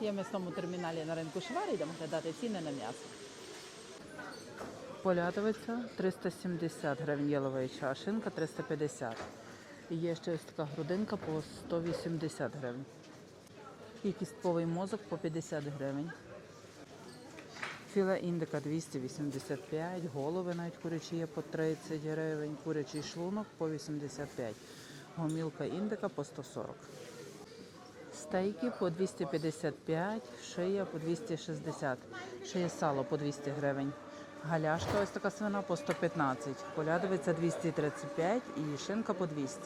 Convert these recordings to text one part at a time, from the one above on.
Є в м'ясному терміналі на ринку Швар, йдемо глядати ціни на м'ясо. Полядовиця 370 гривень яловича, а шинка 350. І є ще ось така грудинка по 180 гривень. І кістковий мозок по 50 гривень. Філе індика 285, голови навіть курячі є по 30 гривень, курячий шлунок по 85, гомілка індика по 140. Стейки по 255, шия по 260, шия сало по 200 гривень. Галяшка ось така свина по 115, полядовиця 235 і шинка по 200.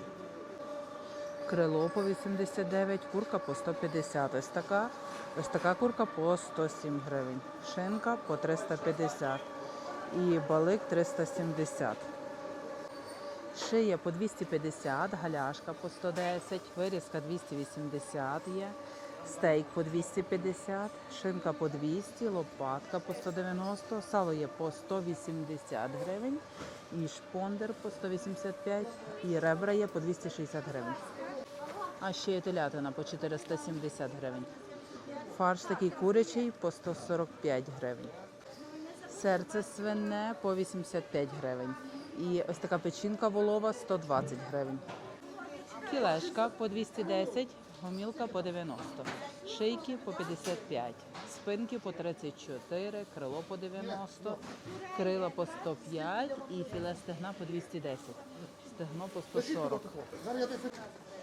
Крило по 89, курка по 150. Ось така, ось така курка по 107 гривень. Шинка по 350 і балик 370. Шия по 250, галяшка по 110, вирізка 280 є, стейк по 250, шинка по 200, лопатка по 190, сало є по 180 гривень, і шпондер по 185, і ребра є по 260 гривень. А ще є телятина по 470 гривень. Фарш такий курячий по 145 гривень. Серце свине по 85 гривень. І ось така печінка волова 120 гривень. Кілешка по 210, гомілка по 90, шийки по 55, спинки по 34, крило по 90, крила по 105 і філе стегна по 210. Стегно по 140.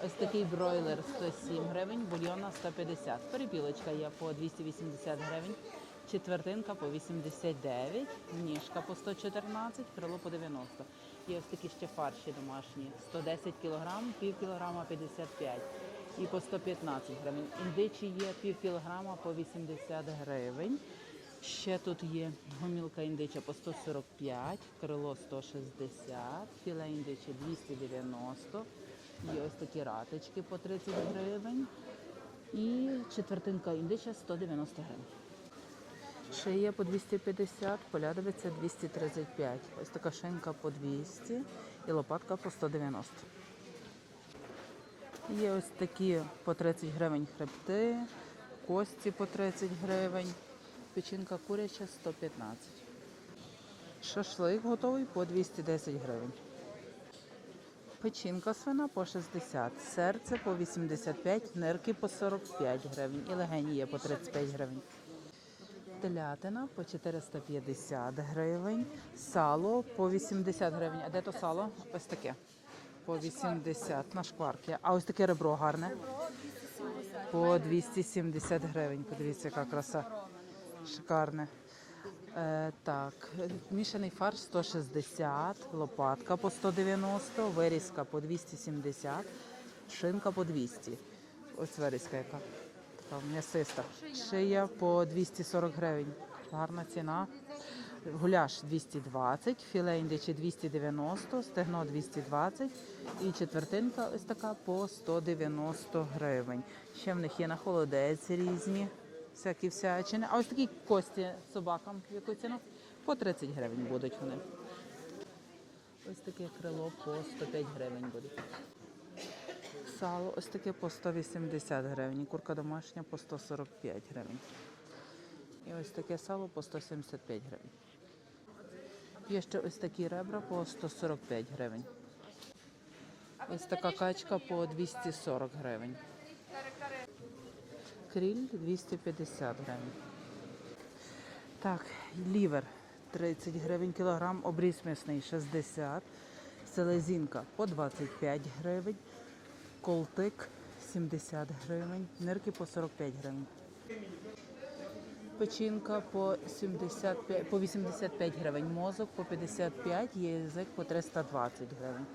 Ось такий бройлер 107 гривень, бульйона 150. Перепілочка є по 280 гривень, четвертинка по 89, ніжка по 114, крило по 90. Є ось такі ще фарші домашні. 110 кг, пів кілограма 55 і по 115 гривень. Індичі є пів кілограма по 80 гривень. Ще тут є гомілка індича по 145, крило 160, філе індиче 290. Є ось такі ратички по 30 гривень. І четвертинка індича 190 гривень. Є по 250, полядовиця 235. Ось така шинка по 200 і лопатка по 190. Є ось такі по 30 гривень хребти, кості по 30 гривень, печінка куряча 115. Шашлик готовий по 210 гривень. Печінка свина по 60, серце по 85, нирки по 45 гривень і легені є по 35 гривень. Телятина по 450 гривень, сало по 80 гривень. А де то сало? Ось таке. По 80 на шкварки. А ось таке ребро гарне. По 270 гривень. Подивіться, яка краса. Шикарне. Е, так, мішаний фарш 160, лопатка по 190, вирізка по 270, шинка по 200. Ось вирізка яка. Така м'ясиста. Шия по 240 гривень. Гарна ціна. Гуляш 220, філе індичі 290, стегно 220 і четвертинка ось така по 190 гривень. Ще в них є на холодець різні всякі всячини. А ось такі кості собакам в яку ціну? По 30 гривень будуть вони. Ось таке крило по 105 гривень буде. Сало ось таке по 180 гривень. Курка домашня по 145 гривень. І ось таке сало по 175 гривень. Є ще ось такі ребра по 145 гривень. Ось така качка по 240 гривень. Кріль 250 гривень. Так, лівер 30 гривень кілограм, обріз м'ясний 60, селезінка по 25 гривень, колтик 70 гривень, нирки по 45 гривень. Печінка по 75, по 85 гривень, мозок по 55, є язик по 320 гривень.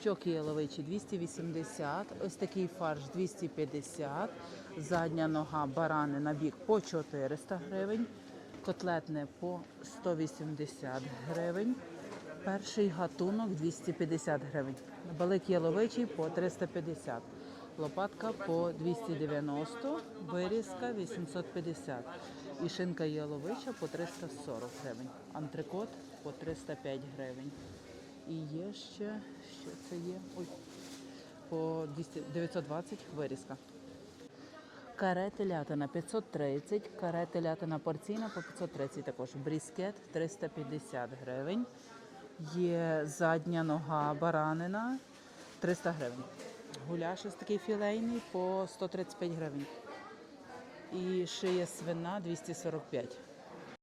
Щоки яловичі 280, ось такий фарш 250, задня нога барани на бік по 400 гривень, котлетне по 180 гривень, перший гатунок 250 гривень, балик яловичий по 350, лопатка по 290, вирізка 850 і шинка яловича по 340 гривень, антрикот по 305 гривень. І є ще, що це є? Ой, по 200, 920 вирізка. Каре телятина 530, каре телятина порційна по 530 також. Бріскет 350 гривень. Є задня нога баранина 300 гривень. Гуляш ось такий філейний по 135 гривень. І шия свина 245.